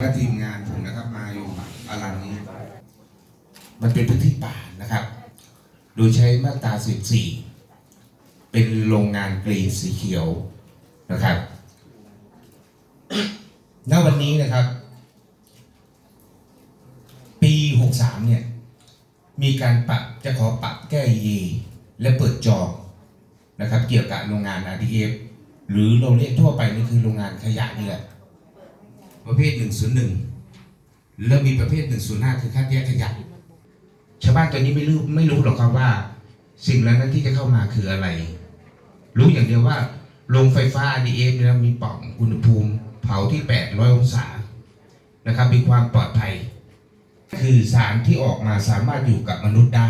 และทีมงานผมนะครับมาอยู่อารันนี้ มันเป็นพื้นที่ป่านะครับ โดยใช้มาตรา14 เป็นโรงงานกรีนสีเขียวนะครับณวันนี้นะครับ ปี 63 เนี่ย มีการปรับจะขอปรับแก้เอและเปิดจองนะครับ เกี่ยวกับโรงงาน RDF หรือเราเรียกทั่วไปนี่คือโรงงานขยะนี่แหละ ประเภท 101 แล้วมีประเภท 105 คือคัดแยกขยะชาวบ้านตัวนี้ไม่รู้ไม่รู้หรอกครับว่า สิ่งเหล่านั้นที่จะเข้ามาคืออะไร รู้อย่างเดียวว่าโรงไฟฟ้า RDF เนี่ยมีปล่องอุณหภูมิเผาที่ 800 องศานะครับ มีความปลอดภัย คือสารที่ออกมาสามารถอยู่กับมนุษย์ได้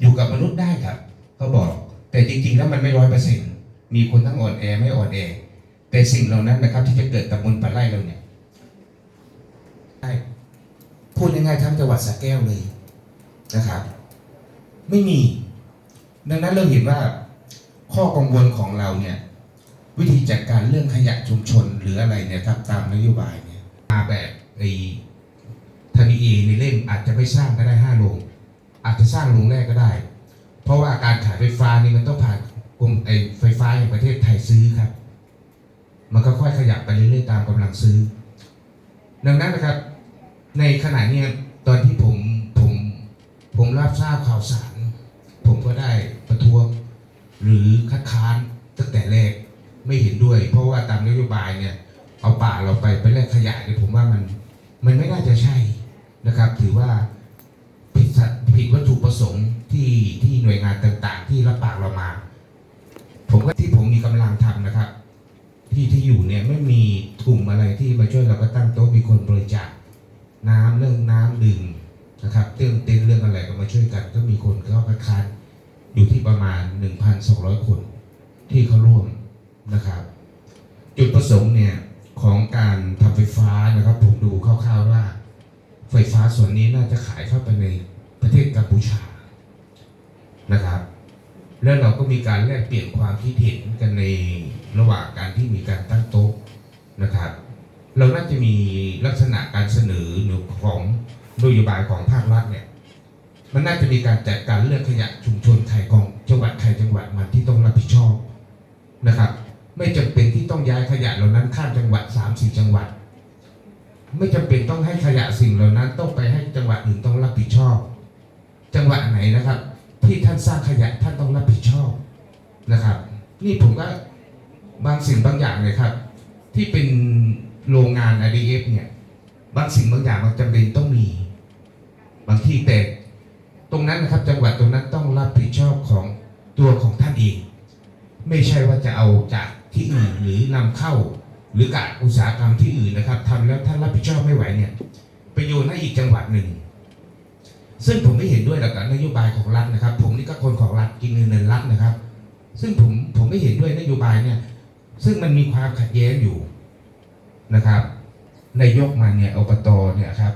อยู่กับมนุษย์ได้ครับ เขาบอก แต่จริง ๆ แล้วมันไม่ร้อยเปอร์เซ็นต์มีคนทั้งอ่อนแอไม่อ่อนแอ แต่สิ่งเหล่านั้นนะครับ ที่จะเกิดกับมลป่าไร่เราเนี่ยใช่พูดง่ายๆทั้งจังหวัดสระแก้วเลยนะครับ ไม่มี ดังนั้นเราเห็นว่าข้อกังวลของเราเนี่ย วิธีจัดการเรื่องขยะชุมชนหรืออะไรเนี่ยครับตามนโยบายเนี่ยมาแบบไอ้ธนีเอในเล่มอาจจะไม่สร้างก็ได้ห้าโรงอาจจะสร้างโรงแรกก็ได้ เพราะว่าการขายไฟฟ้านี่มันต้องผ่านกรมไอ้ไฟฟ้าแห่งประเทศไทยซื้อครับ มันก็ค่อยขยับไปเรื่อยๆตามกำลังซื้อ ดังนั้นนะครับ ในขณะนี้ตอนที่ผมผมผมรับทราบข่าวสาร ผมก็ได้ประท้วงหรือคัดค้านตั้งแต่แรกไม่เห็นด้วย เพราะว่าตามนโยบายเนี่ย เอาป่าเราไปไปแลกขยะเนี่ยผมว่ามันมันไม่น่าจะใช่นะครับ ถือว่าผิดสัตผิดวัตถุประสงค์ที่ที่หน่วยงานตางๆ ที่รับปากเรามา ผมก็ที่ผมมีกำลังทำนะครับ ที่ที่อยู่เนี่ย ไม่มีกลุ่มอะไรที่มาช่วยเราก็ตั้งโต๊ะมีคนบริจาคน้ำเรื่องน้ำดื่มนะครับเรื่องเต็นเรื่องอะไรก็มาช่วยกัน ก็มีคนเข้าคัดค้านอยู่ที่ประมาณ 1,200 คนที่เขาร่วมนะครับ จุดประสงค์เนี่ยของการทำไฟฟ้านะครับ ผมดูคร่าวๆว่า ไฟฟ้าส่วนนี้น่าจะขายเข้าไปในประเทศกัมพูชานะครับ แล้วเราก็มีการแลกเปลี่ยนความคิดเห็นกันในระหว่างการที่มีการตั้งโต๊ะนะครับ เราน่าจะมีลักษณะการเสนอหรือของนโยบายของภาครัฐเนี่ยมันน่าจะมีการจัดการเรื่องขยะชุมชนไทยของจังหวัดไทยจังหวัดมันที่ต้องรับผิดชอบนะครับ ไม่จำเป็นที่ต้องย้ายขยะเหล่านั้นข้ามจังหวัด3ามสี่จังหวัด ไม่จำเป็นต้องให้ขยะสิ่งเหล่านั้นต้องไปให้จังหวัดอื่นต้องรับผิดชอบ จังหวัดไหนนะครับานสร้างขยะท่านต้องรับผิดชอบนะครับ นี่ผมก็บางสิ่งบางอย่างเลยครับ ที่เป็นโรงงาน IDF เนี่ย บางสิ่งบางอย่างมันจำเป็นต้องมี บางที่แต่ตรงนั้นนะครับจังหวัดตรงนั้นต้องรับผิดชอบของตัวของท่านเอง ไม่ใช่ว่าจะเอาจากที่อื่นหรือนำเข้าหรือการอุตสาหกรรมที่อื่นนะครับทำแล้วท่านรับผิดชอบไม่ไหวเนี่ยไปโยนให้อีกจังหวัดหนึ่ง ซึ่งผมไม่เห็นด้วยกับนโยบายของรัฐนะครับ ผมนี่ก็คนของรัฐกินเงินเดือนรัฐนะครับ ซึ่งผมผมไม่เห็นด้วยนโยบายเนี่ย ซึ่งมันมีความขัดแย้งอยู่นะครับนายกมาเนี่ยอบตเนี่ยครับ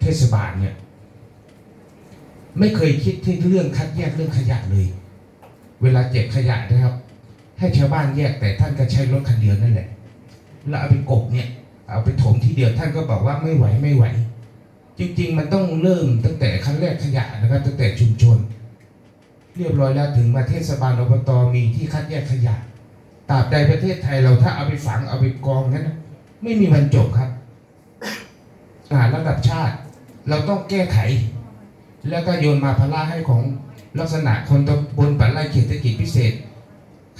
เทศบาลเนี่ย ไม่เคยคิดที่เรื่องคัดแยกเรื่องขยะเลย เวลาเก็บขยะนะครับ ให้ชาวบ้านแยกแต่ท่านก็ใช้รถคันเดียวนั่นแหละ แล้วเอาไปกบเนี่ย เอาไปถมที่เดียวท่านก็บอกว่าไม่ไหวไม่ไหว จริง ๆ มันต้องเริ่มตั้งแต่ขั้นแรกขยะนะครับ ตั้งแต่ชุมชน เรียบร้อยแล้วถึงมาเทศบาลอบตมีที่คัดแยกขยะตราบใดประเทศไทยเราถ้าเอาไปฝังเอาไปกองนั้นไม่มีวันจบครับอาระดับชาติ เราต้องแก้ไข แล้วก็โยนมาภาระให้ของลักษณะคนตำบลปันไรเขตเศรษฐกิจพิเศษ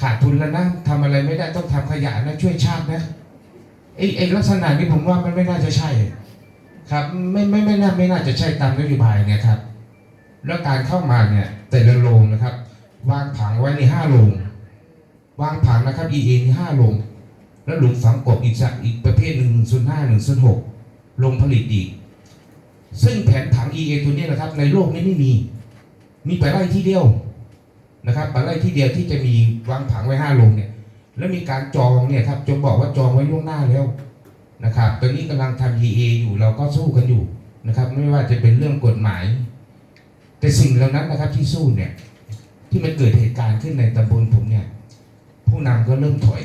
ขาดทุนแล้วนะทำอะไรไม่ได้ต้องทำขยะนะช่วยชาตินะไอ้ไอ้ลักษณะนี้ผมว่ามันไม่น่าจะใช่ ครับไม่ไม่ไม่น่าไม่น่าจะใช่ตามนโยบายเนี่ยครับ แล้วการเข้ามาเนี่ยแต่ละโรงนะครับ วางผังไว้ในห้าโรงวางผังนะครับ EA ในห้าโรงแล้วหลุมฝังกบอีกสักอีกประเภทหนึ่งหนึ่งส่วนห้าหนึ่งส่วนหกโรงผลิตอีก ซึ่งแผนผัง EA ตัวนี้นะครับ ในโลกนี้ไม่มี มีแต่ไร่ที่เดียวนะครับแต่ไร่ที่เดียวที่จะมีวางผังไว้ห้าโรงเนี่ย แล้วมีการจองเนี่ยครับจะบอกว่าจองไว้ล่วงหน้าแล้ว นะครับตอนนี้กำลังทำ EA อยู่เราก็สู้กันอยู่นะครับ ไม่ว่าจะเป็นเรื่องกฎหมาย แต่สิ่งเหล่านั้นนะครับที่สู้เนี่ย ที่มันเกิดเหตุการณ์ขึ้นในตำบลผมเนี่ย ผู้นำก็เริ่มถอย